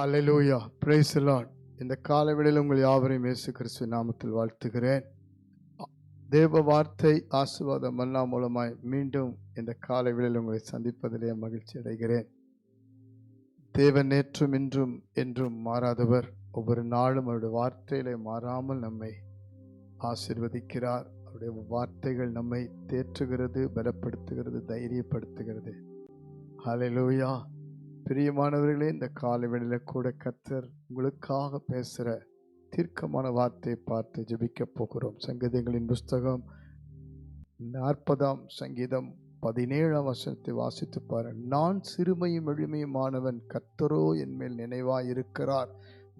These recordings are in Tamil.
ஹalleluya praise the இந்த காலவெளியில் உங்கள் யாவரையும் இயேசு கிறிஸ்து நாமத்தில் வாழ்த்துகிறேன். தேவ வார்த்தை ஆசீர்வாத மன்னா மூலமாய் மீண்டும் இந்த காலவெளியில் உங்களை சந்திப்பதிலே மகிழ்ச்சி அடைகிறேன். தேவன் நேற்றும் இன்றும் என்றும் மாறாதவர். ஒவ்வொரு நாளும் அவருடைய வார்த்தையிலே மாறாமல் நம்மை ஆசிர்வதிக்கிறார். அவருடைய வார்த்தைகள் நம்மை தேற்றுகிறது பலப்படுத்துகிறது தைரியப்படுத்துகிறது. ஹalleluya பிரியமானவர்களே இந்த காலை வெளியில் கூட கத்தர் உங்களுக்காக பேசுகிற தீர்க்கமான வார்த்தையை பார்த்து ஜெபிக்க போகிறோம். சங்கீதங்களின் புஸ்தகம் நாற்பதாம் சங்கீதம் பதினேழாம் வசனத்தை வாசித்து பாரு நான் சிறுமையும் எளிமையுமானவன் கத்தரோ என் மேல் நினைவாய் இருக்கிறார்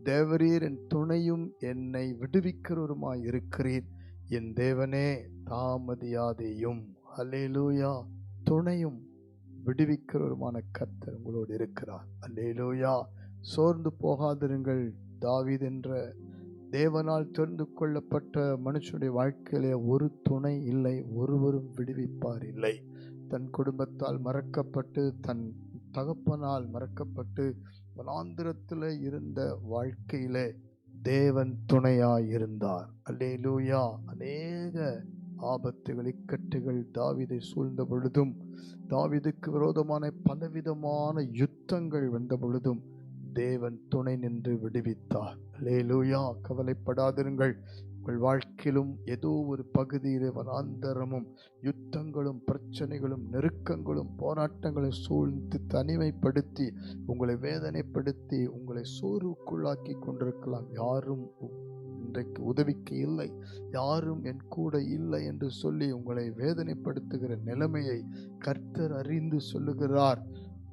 தேவரீர் என் துணையும் என்னை விடுவிக்கிறவருமாய் இருக்கிறீர். என் தேவனே தாமதியாதேயும். அலேலூயா துணையும் விடுவிக்கிறவருமான கர்த்தர் உங்களோடு இருக்கிறார். அல்லேலோயா. சோர்ந்து போகாதிருங்கள். தாவீது என்ற தேவனால் தெரிந்து கொள்ளப்பட்ட மனுஷனுடைய வாழ்க்கையிலே ஒரு துணை இல்லை ஒருவரும் விடுவிப்பார் இல்லை. தன் குடும்பத்தால் மறக்கப்பட்டு தன் தகப்பனால் மறக்கப்பட்டு வனாந்திரத்தில் இருந்த வாழ்க்கையிலே தேவன் துணையாய் இருந்தார். அல்லேலூயா. அநேக ஆபத்துகள் இக்கட்டுகள் தாவிதை சூழ்ந்த பொழுதும் தாவிதுக்கு விரோதமான பலவிதமான யுத்தங்கள் வந்த பொழுதும் தேவன் துணை நின்று விடுவித்தார். லேலூயா கவலைப்படாதிருங்கள். உங்கள் வாழ்க்கையிலும் ஏதோ ஒரு பகுதியில் வனாந்தரமும் யுத்தங்களும் பிரச்சனைகளும் நெருக்கங்களும் போராட்டங்களை சூழ்ந்து தனிமைப்படுத்தி உங்களை வேதனைப்படுத்தி உங்களை சோர்வுக்குள்ளாக்கி கொண்டிருக்கலாம். யாரும் இன்றைக்கு உதவிக்கு இல்லை யாரும் என் கூட இல்லை என்று சொல்லி உங்களை வேதனைப்படுத்துகிற நிலைமையை கர்த்தர் அறிந்து சொல்லுகிறார்.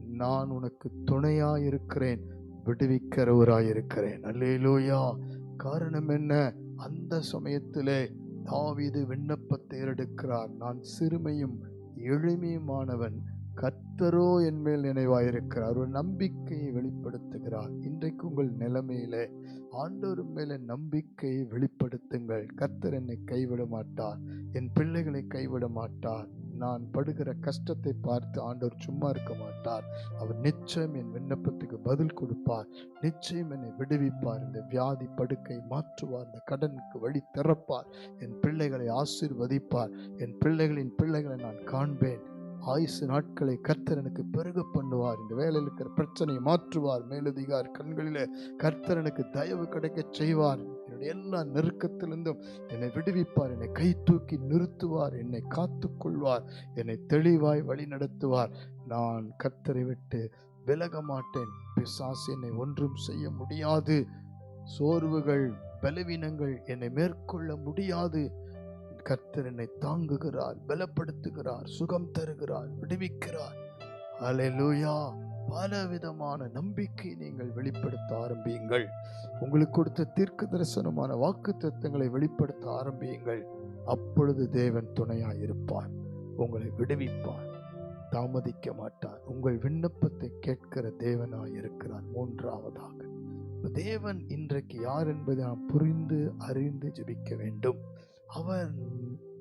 நான் உனக்கு துணையாயிருக்கிறேன் விடுவிக்கிறவராயிருக்கிறேன். அல்லேலூயா. காரணம் என்ன? அந்த சமயத்திலே தாவீது விண்ணப்பத்தை எடுக்கிறார் நான் சிறுமையும் எளிமையுமானவன். கர்த்தரோ என் மேல் நினைவாயிருக்கிறார். ஒரு நம்பிக்கையை வெளிப்படுத்துகிறார். இன்றைக்கு உங்கள் நிலைமையிலே ஆண்டோர் மேல நம்பிக்கையை வெளிப்படுத்துங்கள். கர்த்தர் என்னை கைவிட மாட்டார். என் பிள்ளைகளை கைவிட மாட்டார். நான் படுகிற கஷ்டத்தை பார்த்து ஆண்டவர் சும்மா இருக்க மாட்டார். அவர் நிச்சயம் என் விண்ணப்பத்துக்கு பதில் கொடுப்பார். நிச்சயம் என்னை விடுவிப்பார். இந்த வியாதி படுக்கை மாற்றுவார். இந்த கடனுக்கு வழி திறப்பார். என் பிள்ளைகளை ஆசீர்வதிப்பார். என் பிள்ளைகளின் பிள்ளைகளை நான் காண்பேன். ஆயுசு நாட்களை கர்த்தர் எனக்கு பெருக பண்ணுவார். இந்த வேலையில் இருக்கிற பிரச்சனையை மாற்றுவார். மேலதிகார் கண்களிலே கர்த்தர் எனக்கு தயவு கிடைக்க செய்வார். என்னுடைய எல்லா நெருக்கத்திலிருந்தும் என்னை விடுவிப்பார். என்னை கை தூக்கி நிறுத்துவார். என்னை காத்து கொள்வார் என்னை தெளிவாய் வழி நடத்துவார். நான் கர்த்தரை விட்டு விலக மாட்டேன் பிசாசு என்னை ஒன்றும் செய்ய முடியாது. சோர்வுகள் பலவீனங்கள் என்னை மேற்கொள்ள முடியாது. கர்த்தர் என்னை தாங்குகிறார் பலப்படுத்துகிறார் சுகம் தருகிறார் விடுவிக்கிறார். அலையலூயா பலவிதமான நம்பிக்கை நீங்கள் வெளிப்படுத்த ஆரம்பியுங்கள். உங்களுக்கு கொடுத்த தீர்க்க தரிசனமான வாக்கு தத்துவங்களை வெளிப்படுத்த ஆரம்பியுங்கள். அப்பொழுது தேவன் துணையாய் இருப்பார் உங்களை விடுவிப்பார் தாமதிக்க மாட்டார். உங்கள் விண்ணப்பத்தை கேட்கிற தேவனாய் இருக்கிறார் மூன்றாவதாக. தேவன் இன்றைக்கு யார் என்பதை நாம் புரிந்து அறிந்து ஜபிக்க வேண்டும். அவர்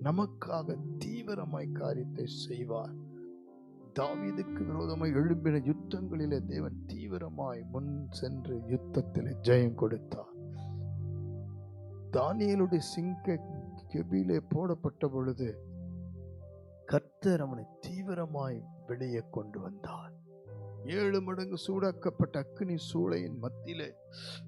நமக்காக தீவிரமாய் காரியத்தை செய்வார் தாவீதுக்கு விரோதமாய் எழும்பின யுத்தங்களிலே தேவன் தீவிரமாய் முன் சென்று யுத்தத்தில் ஜெயம் கொடுத்தார் தானியலுடைய சிங்க கெபிலே போடப்பட்ட பொழுது கர்த்தர் அவனை தீவிரமாய் வெளியே கொண்டு வந்தார் ஏழு மடங்கு சூடாக்கப்பட்ட அக்னி சூளையின் மத்தியிலே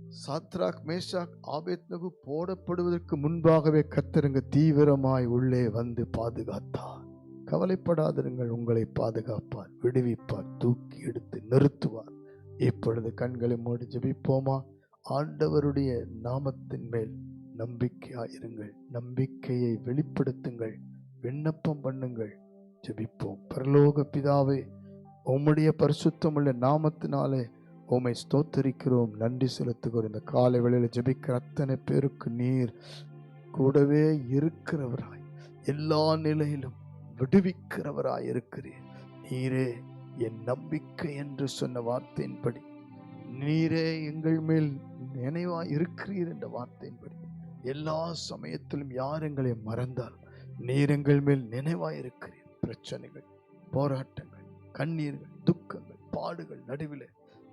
சாத்ராக் மேஷாக் ஆபேத்னகு போடப்படுவதற்கு முன்பாகவே கத்திரங்க தீவிரமாய் உள்ளே வந்து பாதுகாத்தார். கவலைப்படாதிருங்கள் உங்களை பாதுகாப்பார் விடுவிப்பார் தூக்கி எடுத்து நிறுத்துவார். இப்பொழுது கண்களை மூடி ஜெபிப்போமா? ஆண்டவருடைய நாமத்தின் மேல் நம்பிக்கையாயிருங்கள் நம்பிக்கையை வெளிப்படுத்துங்கள் விண்ணப்பம் பண்ணுங்கள். ஜெபிப்போம். பரலோக பிதாவே உம்முடைய பரிசுத்தமுள்ள நாமத்தினாலே உம்மை ஸ்தோத்தரிக்கிறோம். நன்றி செலுத்துகிறோம். இந்த காலை வேளையில் ஜெபிக்கிற அத்தனை பேருக்கு நீர் கூடவே இருக்கிறவராய் எல்லா நிலையிலும் விடுவிக்கிறவராய் இருக்கிறீர். நீரே என் நம்பிக்கை என்று சொன்ன வார்த்தையின்படி நீரே எங்கள் மேல் நினைவாய் இருக்கிறீர் என்ற வார்த்தையின்படி எல்லா சமயத்திலும் யார் எங்களை மறந்தால் நீர் எங்கள் மேல் நினைவாய் இருக்கிறீர். பிரச்சனைகள் போராட்டங்கள் கண்ணீர்கள் துக்கங்கள் பாடுகள் நடுவில்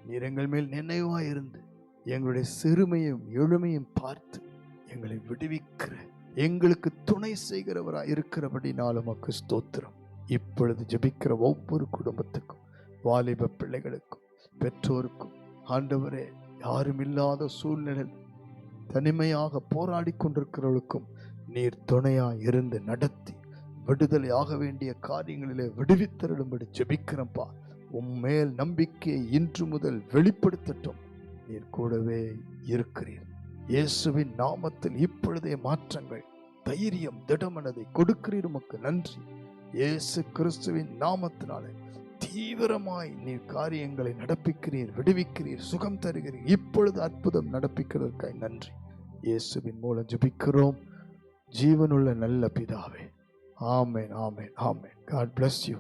நீர் எங்கள் மேல் நினைவாக இருந்து எங்களுடைய சிறுமையும் எழுமையும் பார்த்து எங்களை விடுவிக்கிற எங்களுக்கு துணை செய்கிறவராக இருக்கிறபடினாலும் உமக்கு ஸ்தோத்திரம். இப்பொழுது ஜெபிக்கிற ஒவ்வொரு குடும்பத்துக்கும் வாலிப பிள்ளைகளுக்கும் பெற்றோருக்கும் ஆண்டவரே யாரும் இல்லாத சூழ்நிலையில் தனிமையாக போராடி கொண்டிருக்கிறவர்களுக்கும் நீர் துணையாக இருந்து நடத்தி விடுதலை ஆக வேண்டிய காரியங்களிலே விடுவித்தருளும்படி ஜெபிக்கிறப்பா உம்மேல் நம்பிக்கையை இன்று முதல் வெளிப்படுத்தட்டும். நீர் கூடவே இருக்கிறீர். இயேசுவின் நாமத்தில் இப்பொழுதே மாற்றங்கள் தைரியம் திடமனதை கொடுக்கிறீர். உமக்கு நன்றி. இயேசு கிறிஸ்துவின் நாமத்தினாலே தீவிரமாய் நீர் காரியங்களை நடப்பிக்கிறீர் விடுவிக்கிறீர் சுகம் தருகிறீர். இப்பொழுது அற்புதம் நடப்பிக்கிறதற்காய் நன்றி. இயேசுவின் மூலம் ஜபிக்கிறோம். ஜீவனுள்ள நல்ல பிதாவே. Amen amen amen. God bless you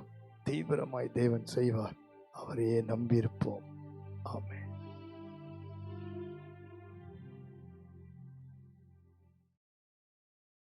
தீவிரமாய் தேவன் செய்வார். அவரையே நம்பியிருப்போம். ஆமே